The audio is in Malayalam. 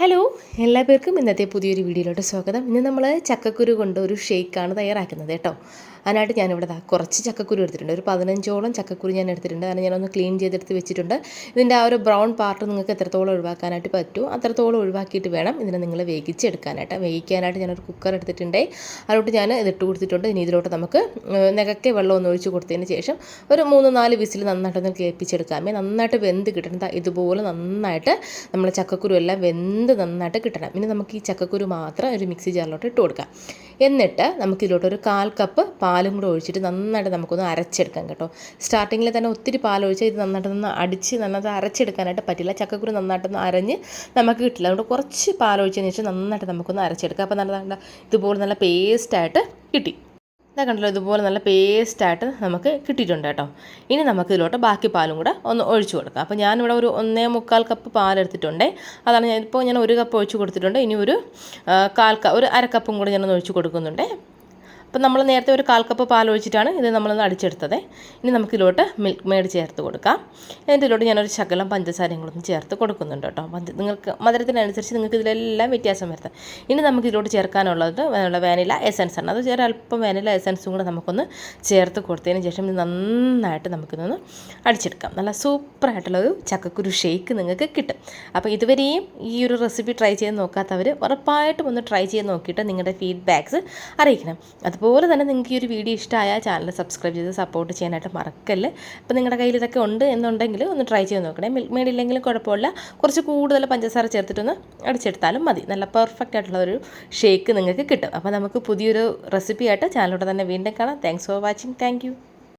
ഹലോ എല്ലാ പേർക്കും ഇന്നത്തെ പുതിയൊരു വീഡിയോയിലോട്ട് സ്വാഗതം. ഇന്ന് നമ്മൾ ചക്കക്കുരു കൊണ്ട് ഒരു ഷേക്കാണ് തയ്യാറാക്കുന്നത് കേട്ടോ. അതിനായിട്ട് ഞാനിവിടെ കുറച്ച് ചക്കക്കുരു എടുത്തിട്ടുണ്ട്. ഒരു പതിനഞ്ചോളം ചക്കക്കുരു ഞാൻ എടുത്തിട്ടുണ്ട്. കാരണം ഞാനൊന്ന് ക്ലീൻ ചെയ്തെടുത്ത് വെച്ചിട്ടുണ്ട്. ഇതിന്റെ ആ ഒരു ബ്രൗൺ പാർട്ട് നിങ്ങൾക്ക് എത്രത്തോളം ഒഴിവാക്കാനായിട്ട് പറ്റുമോ അത്രത്തോളം ഒഴിവാക്കിയിട്ട് വേണം ഇതിനെ നിങ്ങൾ വേഗിച്ചെടുക്കാനായിട്ട് വേവിക്കാനായിട്ട് ഞാനൊരു കുക്കർ എടുത്തിട്ടുണ്ടേ. അതിലോട്ട് ഞാൻ ഇതിട്ട് കൊടുത്തിട്ടുണ്ട്. ഇനി ഇതിലോട്ട് നമുക്ക് നികക്കെ വെള്ളം ഒന്ന് ഒഴിച്ച് കൊടുത്തതിന് ശേഷം ഒരു മൂന്ന് നാല് വിസിൽ നന്നായിട്ടൊന്ന് കേൾപ്പിച്ചെടുക്കാമേ നന്നായിട്ട് വെന്ത് കിട്ടണം. ഇതുപോലെ നന്നായിട്ട് നമ്മൾ ചക്കക്കുരു എല്ലാം വെന്ത് നന്നായിട്ട് കിട്ടണം. ഇനി നമുക്ക് ഈ ചക്കക്കുരു മാത്രം ഒരു മിക്സി ജാറിലോട്ട് ഇട്ട് കൊടുക്കാം. എന്നിട്ട് നമുക്ക് ഇതിലോട്ട് ഒരു കാൽ കപ്പ് പാലും കൂടെ ഒഴിച്ചിട്ട് നന്നായിട്ട് നമുക്കൊന്ന് അരച്ചെടുക്കാം കേട്ടോ. സ്റ്റാർട്ടിങ്ങിൽ തന്നെ ഒത്തിരി പാൽ ഒഴിച്ചാൽ ഇത് നന്നായിട്ടൊന്ന് അടിച്ച് നന്നായിട്ട് അരച്ചെടുക്കാനായിട്ട് പറ്റില്ല. ചക്കക്കുരു നന്നായിട്ടൊന്ന് അരഞ്ഞ് നമുക്ക് കിട്ടില്ല. അതുകൊണ്ട് കുറച്ച് പാൽ ഒഴിച്ചതിന് ശേഷം നന്നായിട്ട് നമുക്കൊന്ന് അരച്ചെടുക്കാം. അപ്പോൾ നല്ല ഇതുപോലെ നല്ല പേസ്റ്റായിട്ട് കിട്ടി. ഇതാ കണ്ടല്ലോ ഇതുപോലെ നല്ല പേസ്റ്റായിട്ട് നമുക്ക് കിട്ടിയിട്ടുണ്ട് കേട്ടോ. ഇനി നമുക്ക് ഇതിലോട്ട് ബാക്കി പാലും കൂടെ ഒന്ന് ഒഴിച്ചു കൊടുക്കാം. അപ്പോൾ ഞാനിവിടെ ഒരു ഒന്നേ മുക്കാൽ കപ്പ് പാലെടുത്തിട്ടുണ്ട് അതാണ് ഞാൻ ഇപ്പോൾ ഞാൻ ഒരു കപ്പ് ഒഴിച്ചു കൊടുത്തിട്ടുണ്ട്. ഇനി ഒരു കാൽ ഒരു അര കപ്പും കൂടെ ഞാനൊന്ന് ഒഴിച്ചു കൊടുക്കുന്നുണ്ട്. അപ്പം നമ്മൾ നേരത്തെ ഒരു കാൽ കപ്പ് പാൽ ഒഴിച്ചിട്ടാണ് ഇത് നമ്മളൊന്ന് അടിച്ചെടുത്തത്. ഇനി നമുക്കിതിലോട്ട് മിൽക്ക് മെയ്ഡ് ചേർത്ത് കൊടുക്കാം. എന്നിട്ട് ഇതിലോട്ട് ഞാനൊരു ശകലം പഞ്ചസാരയും കൂടെ ചേർത്ത് കൊടുക്കുന്നുണ്ട് കേട്ടോ. പഞ്ച നിങ്ങൾക്ക് മധുരത്തിനനുസരിച്ച് നിങ്ങൾക്ക് ഇതിലെല്ലാം വ്യത്യാസം വരുത്താം. ഇനി നമുക്ക് ഇതിലോട്ട് ചേർക്കാനുള്ളത് വാനില എസൻസ് ആണ്. അത് ചേർ അല്പം വാനില എസൻസും കൂടെ നമുക്കൊന്ന് ചേർത്ത് കൊടുത്തതിന് ശേഷം ഇത് നന്നായിട്ട് നമുക്കിതൊന്ന് അടിച്ചെടുക്കാം. നല്ല സൂപ്പറായിട്ടുള്ളൊരു ചക്കക്കുരു ഷേക്ക് നിങ്ങൾക്ക് കിട്ടും. അപ്പോൾ ഇതുവരെയും ഈ ഒരു റെസിപ്പി ട്രൈ ചെയ്ത് നോക്കാത്തവർ ഉറപ്പായിട്ടും ഒന്ന് ട്രൈ ചെയ്ത് നോക്കിയിട്ട് നിങ്ങളുടെ ഫീഡ്ബാക്ക്സ് അറിയിക്കണം. അത് അതുപോലെ തന്നെ നിങ്ങൾക്ക് ഈ ഒരു വീഡിയോ ഇഷ്ടമായ ചാനൽ സബ്സ്ക്രൈബ് ചെയ്ത് സപ്പോർട്ട് ചെയ്യാനായിട്ട് മറക്കല്ല്. അപ്പോൾ നിങ്ങളുടെ കയ്യിൽ ഇതൊക്കെ ഉണ്ട് എന്നുണ്ടെങ്കിൽ ഒന്ന് ട്രൈ ചെയ്ത് നോക്കണേ. മിൽക്ക് മെയ്ഡ് ഇല്ലെങ്കിലും കുഴപ്പമില്ല. കുറച്ച് കൂടുതൽ പഞ്ചസാര ചേർത്തിട്ടൊന്ന് അടിച്ചെടുത്താലും മതി. നല്ല പെർഫെക്റ്റ് ആയിട്ടുള്ള ഒരു ഷേക്ക് നിങ്ങൾക്ക് കിട്ടും. അപ്പോൾ നമുക്ക് പുതിയൊരു റെസിപ്പി ആയിട്ട് ചാനലിലൂടെ തന്നെ വീണ്ടും കാണാം. Thanks for watching thank